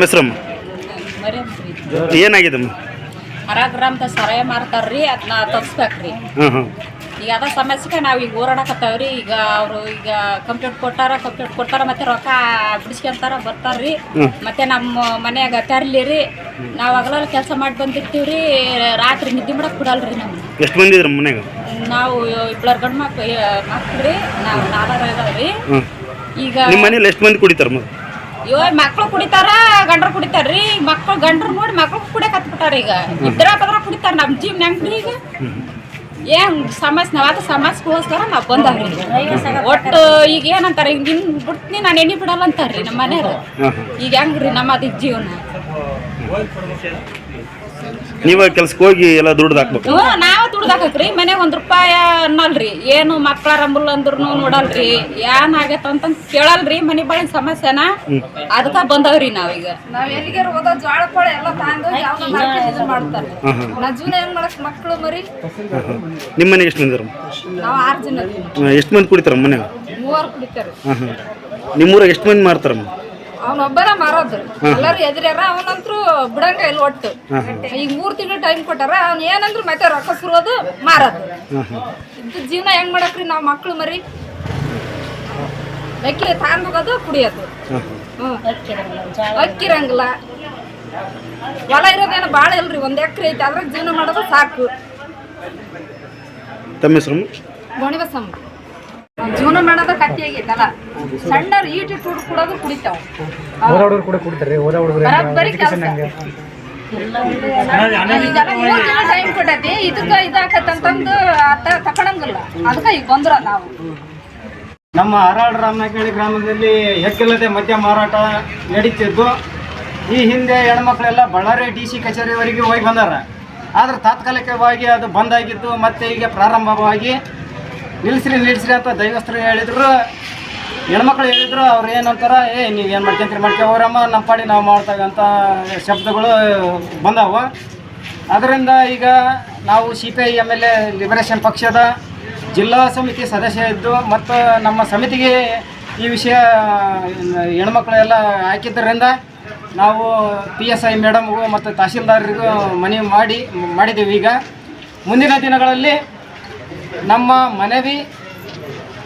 ನಿಮ್ಮ ಏನಾಗಿದೆ ಏನಾಗಿದಮ್ಮ ಸರಾಯ ಮಾರ್ತಾರ್ರಿ ಅದನ್ನ ತಗ್ಸ್ಬೇಕ್ರಿ ಹಾಂ ಹಾಂ ಈಗ ಅದ ಸಮಸ್ಯೆಗೆ ನಾವು ಈಗ ಓಡಾಡಕತ್ತಾವ್ರಿ ಈಗ ಅವರು ಈಗ ಕಂಪ್ಲೇಂಟ್ ಕೊಟ್ಟಾರ ಕಂಪ್ಲೇಂಟ್ ಕೊಟ್ಟಾರ ಮತ್ತೆ ರೊಕ್ಕ ಬಿಡಿಸ್ಕೊಂತಾರ ಬರ್ತಾರ್ರಿ. ಮತ್ತೆ ನಮ್ಮ ಮನ್ಯಾಗ ತರ್ಲಿ ರೀ ನಾವು ಹಗಲೆಲ್ಲ ಕೆಲಸ ಮಾಡಿ ಬಂದಿರ್ತೀವ್ರಿ ರಾತ್ರಿ ನಿದ್ದೆ ಮಾಡಕ್ ಬಿಡಲ್ರಿ ನಮ್ಗೆ. ಎಷ್ಟು ಮಂದಿ ಮನೆಗೆ ನಾವು ಇಬ್ಬರ ಗಂಡು ಮಕ್ಳು ಮಕ್ಳ್ರಿ ನಾವು ನಾಲ್ಕರ ಇದಾವ್ರಿ ಈಗ ನಿಮ್ಮ ಮನೇಲಿ ಎಷ್ಟು ಮಂದಿ ಕುಡಿತಾರ ಮತ್ತೆ ಇವ ಮಕ್ಳು ಕುಡಿತಾರ ಗಂಡ್ರು ಕುಡಿತಾರ್ರಿ. ಮಕ್ಳು ಗಂಡ್ರು ನೋಡಿ ಮಕ್ಳು ಕುಡಿಯಕ್ ಹತ್ಬಿಟ್ಟಾರ ಈಗ. ಇದ್ರ ಪದ್ರ ಕುಡಿತಾರ ನಮ್ ಜೀವ್ ಹೆಂಗ್ರಿ ಈಗ? ಏನ್ ಸಮಸ್ಯೆ ನಾವ್ ಅದ ಸಮಸ್ಯೆಗೋಸ್ಕರ ನಾವ್ ಬಂದವ್ರಿ ಒಟ್ಟು ಈಗ ಏನಂತಾರ ಈಗ ನಿನ್ ಬಿಡ್ತೀನಿ ನಾನು ಎಣ್ಣೆ ಬಿಡಲ್ಲ ಅಂತಾರ್ರಿ ನಮ್ಮ ಮನೆಯವ್ರು. ಈಗ ಹೆಂಗ್ರಿ ನಮ್ಮ ಅದ ಜೀವನ? ನೀವು ಕೆಲ್ಸಕ್ಕೆ ಹೋಗಿ ಎಲ್ಲ ದುಡ್ಡು ಹಾಕ್ಬೇಕು. ನಾವು ದುಡ್ಡು ದುಡ್ದಾಕ್ರಿ ಮನೆಗೆ ಒಂದ್ ರೂಪಾಯಿ ಅನ್ನಲ್ರಿ. ಏನು ಮಕ್ಕಳ ರಂಬಲ್ ಅಂದ್ರು ನೋಡಲ್ರಿ. ಏನ್ ಆಗತ್ತ ಅಂತ ಕೇಳಲ್ರಿ. ಮನೆ ಬಳಿ ಸಮಸ್ಯೆನ? ಅದಕ್ಕ ಬಂದವ್ರಿ ನಾವೀಗ. ನಾವ್ ಎಲ್ಲಿಗಾರ ಹೋದ ಜೋಳ ಪಳ ಎಲ್ಲ ತಗೊಂಡು ಯಾವ್ದೋ ಮಾರ್ಕೆಟ್ ಇದು ಮಾಡ್ತಾರೆ. ಹಾಂ ಹಾಂ ನಾ ಜೀವನ ಹೆಂಗ್ ಮಾಡಕ್ ಮಕ್ಳು ಮರಿ? ನಿಮ್ಮ ಮನೆಗೆ ಎಷ್ಟು ಮಂದಿ ನಾವು ನಾವ್ ಆರ್ ಜನ ಎಷ್ಟು ಮಂದಿ ಕುಡಿತಾರಮ್ಮ ಮನೆ ಮೂವರು ಕುಡಿತಾರೆ ಹಾಂ ಹಾಂ ನಿಮ್ಮೂರಾಗ ಎಷ್ಟು ಮಂದಿ ಮಾರ್ತಾರಮ್ಮ ಅವನೊಬ್ಬರ ಮಾರೋದು ಎಲ್ಲಾರು ಎದುರ್ಯಾರ ಅವನಂತ್ರು ಬಿಡಂಗ ಇಲ್ಲ ಒಟ್ಟು. ಈಗ ಮೂರ್ ತಿಂಗಳು ಟೈಮ್ ಕೊಟ್ಟಾರ ಅವ್ನ ಏನಂದ್ರು ಮತ್ತೆ ರೊಕ್ಕ ಸುರೋದು ಮಾರೋದು. ಇದು ಜೀವನ ಹೆಂಗ್ ಮಾಡಕ್ರಿ ನಾವ್ ಮಕ್ಳು ಮರಿ? ಬೆಕ್ಕಿ ತಗೊಂಡೋಗೋದು ಕುಡಿಯೋದು. ಅಕ್ಕಿರಂಗಿಲ್ಲ. ಹೊಲ ಇರೋದೇನು ಭಾಳ ಇಲ್ರಿ ಒಂದ್ ಎಕರೆ ಐತಿ ಅದ್ರಾಗ ಜೀವನ ಮಾಡೋದು ಸಾಕು. ತಮ್ಮ ಹೆಸರು ಗೋಣಿಬಸಮ್ಮ. ಜೀವನ ಮಾಡೋದ ಕಟ್ಟಿ ಆಗೈತಲ್ಲ ಸಣ್ಣವ್ರು ಈಟ್ ಇಟ್ಟು ಕುಡೋದು ಕುಡಿತಾವ. ಓದಾ ಹುಡುಗರು ಕೂಡ ಕುಡ್ತಾರೆ ಓದಾ ಹುಡುಗರು ಬರೀ ಕೆಲಸ. ಟೈಮ್ ಕೊಟ್ಟೈತಿ ಇದಕ್ಕ ಇದಾಕತ್ತಂತಂದು ಆತ ತಕೊಳಂಗಿಲ್ಲ ಅದಕ್ಕ ಈಗ ಬಂದ್ರ ನಾವು. ನಮ್ಮ ಹರಾಳ್ ರಾಮನಕೇಳಿ ಗ್ರಾಮದಲ್ಲಿ ಎಕ್ಕಿಲ್ಲದೆ ಮದ್ಯ ಮಾರಾಟ ನಡೀತಿದ್ದು. ಈ ಹಿಂದೆ ಹೆಣ್ಮಕ್ಳೆಲ್ಲ ಬಳ್ಳಾರಿ ಡಿ ಸಿ ಕಚೇರಿವರೆಗೆ ಹೋಗಿ ಬಂದಾರ. ಆದ್ರೆ ತಾತ್ಕಾಲಿಕವಾಗಿ ಅದು ಬಂದಾಗಿದ್ದು ಮತ್ತೆ ಈಗ ಪ್ರಾರಂಭವಾಗಿ ನಿಲ್ಲಿಸ್ರಿ ನಿಲ್ಲಿಸ್ರಿ ಅಂತ ದೈವಸ್ಥರು ಹೇಳಿದ್ರು. ಹೆಣ್ಮಕ್ಳು ಹೇಳಿದ್ರು, ಅವ್ರು ಏನಂತಾರ, ಏ, ನೀವು ಏನು ಮಾಡ್ಕೊಂತೀರಿ? ಮಾಡ್ಕೊವ್ರಮ್ಮ ನಮ್ಮ ಪಾಡಿ ನಾವು ಮಾಡ್ತಕ್ಕಂಥ ಶಬ್ದಗಳು ಬಂದವ. ಅದರಿಂದ ಈಗ ನಾವು C P I M L A liberation ಪಕ್ಷದ ಜಿಲ್ಲಾ ಸಮಿತಿ ಸದಸ್ಯ ಇದ್ದು, ಮತ್ತು ನಮ್ಮ ಸಮಿತಿಗೆ ಈ ವಿಷಯ ಹೆಣ್ಮಕ್ಳೆಲ್ಲ ಹಾಕಿದ್ದರಿಂದ ನಾವು ಪಿ ಎಸ್ ಐ ಮೇಡಮ್ಗೂ ಮತ್ತು ತಹಶೀಲ್ದಾರರಿಗೂ ಮನವಿ ಮಾಡಿ ಮಾಡಿದ್ದೀವಿ ಈಗ. ಮುಂದಿನ ದಿನಗಳಲ್ಲಿ ನಮ್ಮ ಮನವಿ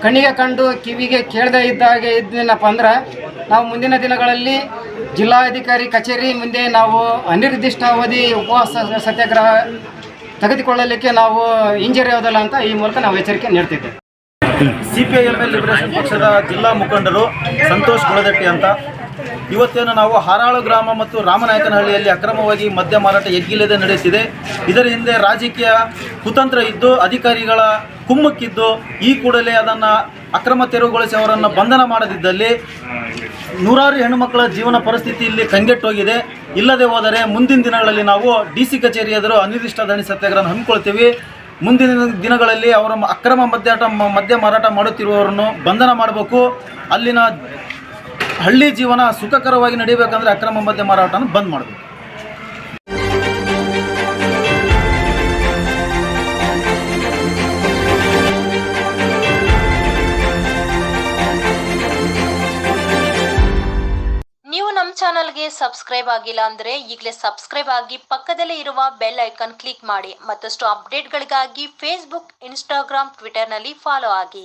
ಕಣ್ಣಿಗೆ ಕಂಡು ಕಿವಿಗೆ ಕೇಳದೆ ಇದ್ದಾಗೆ ಇದ್ದೇನಪ್ಪ ಅಂದ್ರೆ ನಾವು ಮುಂದಿನ ದಿನಗಳಲ್ಲಿ ಜಿಲ್ಲಾಧಿಕಾರಿ ಕಚೇರಿ ಮುಂದೆ ನಾವು ಅನಿರ್ದಿಷ್ಟಾವಧಿ ಉಪವಾಸ ಸತ್ಯಾಗ್ರಹ ತೆಗೆದುಕೊಳ್ಳಲಿಕ್ಕೆ ನಾವು ಹಿಂಜರಿಯೋದಿಲ್ಲ ಅಂತ ಈ ಮೂಲಕ ನಾವು ಎಚ್ಚರಿಕೆ ನೀಡ್ತಿದ್ದೇವೆ. C P I M L liberation ಪಕ್ಷದ ಜಿಲ್ಲಾ ಮುಖಂಡರು ಸಂತೋಷ್ ಗುಳದಟ್ಟಿ ಅಂತ ಇವತ್ತೇನು ನಾವು ಹಾರಾಳು ಗ್ರಾಮ ಮತ್ತು ರಾಮನಾಯಕನಹಳ್ಳಿಯಲ್ಲಿ ಅಕ್ರಮವಾಗಿ ಮದ್ಯ ಮಾರಾಟ ಎಗ್ಗಿಲ್ಲದೆ ನಡೆಸಿದೆ. ಇದರ ಹಿಂದೆ ರಾಜಕೀಯ ಕುತಂತ್ರ ಇದ್ದು, ಅಧಿಕಾರಿಗಳ ಕುಮ್ಮಕ್ಕಿದ್ದು, ಈ ಕೂಡಲೇ ಅದನ್ನು ಅಕ್ರಮ ತೆರವುಗೊಳಿಸಿ ಅವರನ್ನು ಬಂಧನ ಮಾಡದಿದ್ದಲ್ಲಿ ನೂರಾರು ಹೆಣ್ಣುಮಕ್ಕಳ ಜೀವನ ಪರಿಸ್ಥಿತಿ ಇಲ್ಲಿ ಕಂಗೆಟ್ಟೋಗಿದೆ. ಇಲ್ಲದೆ ಹೋದರೆ ಮುಂದಿನ ದಿನಗಳಲ್ಲಿ ನಾವು ಡಿ ಸಿ ಕಚೇರಿ ಎದುರು ಅನಿರ್ದಿಷ್ಟ ದಣಿ ಸತ್ಯಾಗ್ರಹ ಹಮ್ಮಿಕೊಳ್ತೀವಿ. ಮುಂದಿನ ದಿನಗಳಲ್ಲಿ ಅವರ ಅಕ್ರಮ ಮದ್ಯಾಟ ಮದ್ಯ ಮಾರಾಟ ಮಾಡುತ್ತಿರುವವರನ್ನು ಬಂಧನ ಮಾಡಬೇಕು. ಅಲ್ಲಿನ ಹಳ್ಳಿ ಜೀವನ ಸುಖಕರವಾಗಿ ನಡೀಬೇಕಂದ್ರೆ ಅಕ್ರಮ ಮದ್ಯ ಮಾರಾಟನ ಬಂದ್ ಮಾಡಬೇಕು. ನೀವು ನಮ್ಮ ಚಾನಲ್ಗೆ ಸಬ್ಸ್ಕ್ರೈಬ್ ಆಗಿಲ್ಲ ಅಂದ್ರೆ ಈಗಲೇ ಸಬ್ಸ್ಕ್ರೈಬ್ ಆಗಿ ಪಕ್ಕದಲ್ಲೇ ಇರುವ ಬೆಲ್ ಐಕಾನ್ ಕ್ಲಿಕ್ ಮಾಡಿ ಮತ್ತಷ್ಟು ಅಪ್ಡೇಟ್ಗಳಿಗಾಗಿ ಫೇಸ್ಬುಕ್ ಇನ್ಸ್ಟಾಗ್ರಾಮ್ ಟ್ವಿಟರ್ನಲ್ಲಿ ಫಾಲೋ ಆಗಿ.